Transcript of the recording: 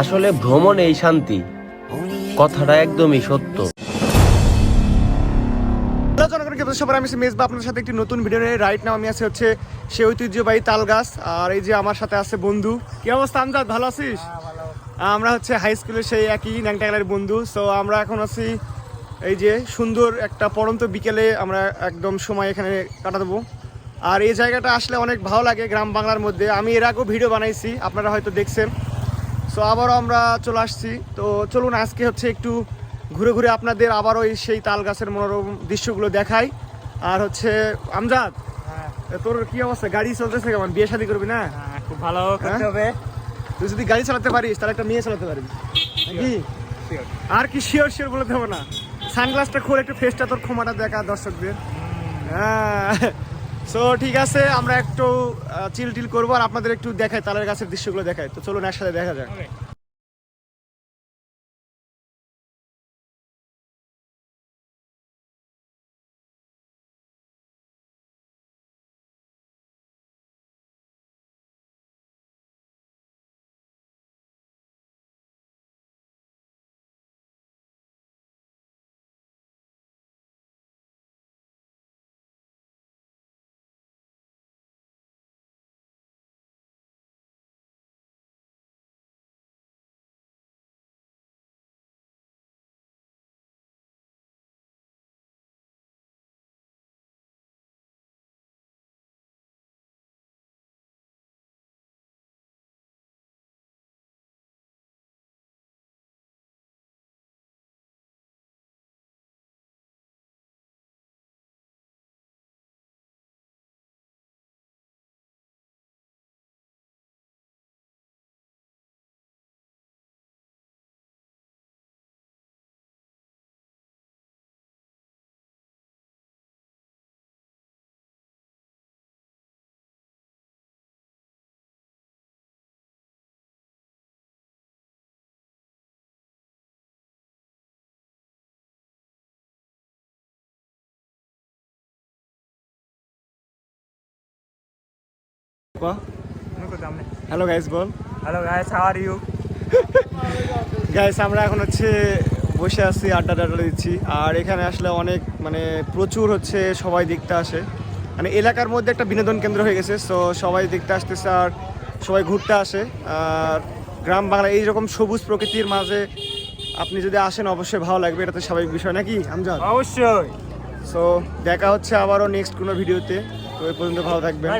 আসলে ভ্রমণ এই শান্তি। কথাটা একদমই সত্য। সবার আমি মেজবা আপনাদের সাথে একটি নতুন ভিডিও নিয়ে। রাইট নাও আমি আছি হচ্ছে সে ঐতিহ্যবাহী তাল গাছ আর এই যে আমার সাথে আছে বন্ধু। কি অবস্থা আমজাদ? ভালো আছিস? আমরা হচ্ছে হাই স্কুলের সেই একই ন্যাংটাগলের বন্ধু। সো আমরা এখন আছি এই যে সুন্দর একটা পড়ন্ত বিকেলে আমরা একদম সময় এখানে কাটা দেবো আর এই জায়গাটা আসলে অনেক ভালো লাগে গ্রাম বাংলার মধ্যে। আমি এর আগেও ভিডিও বানাইছি আপনারা হয়তো দেখছেন। সো আবারও আমরা চলে আসছি। তো চলুন আজকে হচ্ছে একটু ঘুরে ঘুরে আপনাদের আবারও সেই তাল গাছের মনোরম দৃশ্যগুলো দেখাই। আর হচ্ছে আমজাদ তোর কি অবস্থা? গাড়ি চলতেছে কেমন? বিয়ে শাদি করবি না? হ্যাঁ, খুব ভালো করতে হ্যাঁ? হবে। তুই যদি গাড়ি চালাতে পারিস তাহলে একটা মেয়ে চালাতে পারবি। নাকি? আর কি শিওর শিওর বলে দেবো না। সানগ্লাসটা খুলে একটু ফেসটা তোর ক্ষমাটা দেখা দর্শকদের। হ্যাঁ। সো ঠিক আছে, আমরা একটু চিল টিল করব আর আপনাদের একটু দেখাই, তালের গাছের দৃশ্যগুলো দেখাই। তো চলুন একসাথে দেখা যাক। Hello guys ball hello guys how are you guys আমরা এখন হচ্ছে বসে আছি আড্ডা টাড্ডা দিচ্ছি। আর এখানে আসলে অনেক মানে প্রচুর হচ্ছে সবাই দেখতে আসে। মানে এলাকার মধ্যে একটা বিনোদন কেন্দ্র হয়ে গেছে সো সবাই দেখতে আসতেছে আর সবাই ঘুরতে আসে। আর গ্রাম বাংলা এইরকম সবুজ প্রকৃতির মাঝে আপনি যদি আসেন অবশ্যই ভালো লাগবে এটা তো স্বাভাবিক বিষয় নাকি আমজাদ? অবশ্যই। সো দেখা হচ্ছে আবারও নেক্সট কোনো ভিডিওতে তো। এই পর্যন্ত ভালো থাকবেন।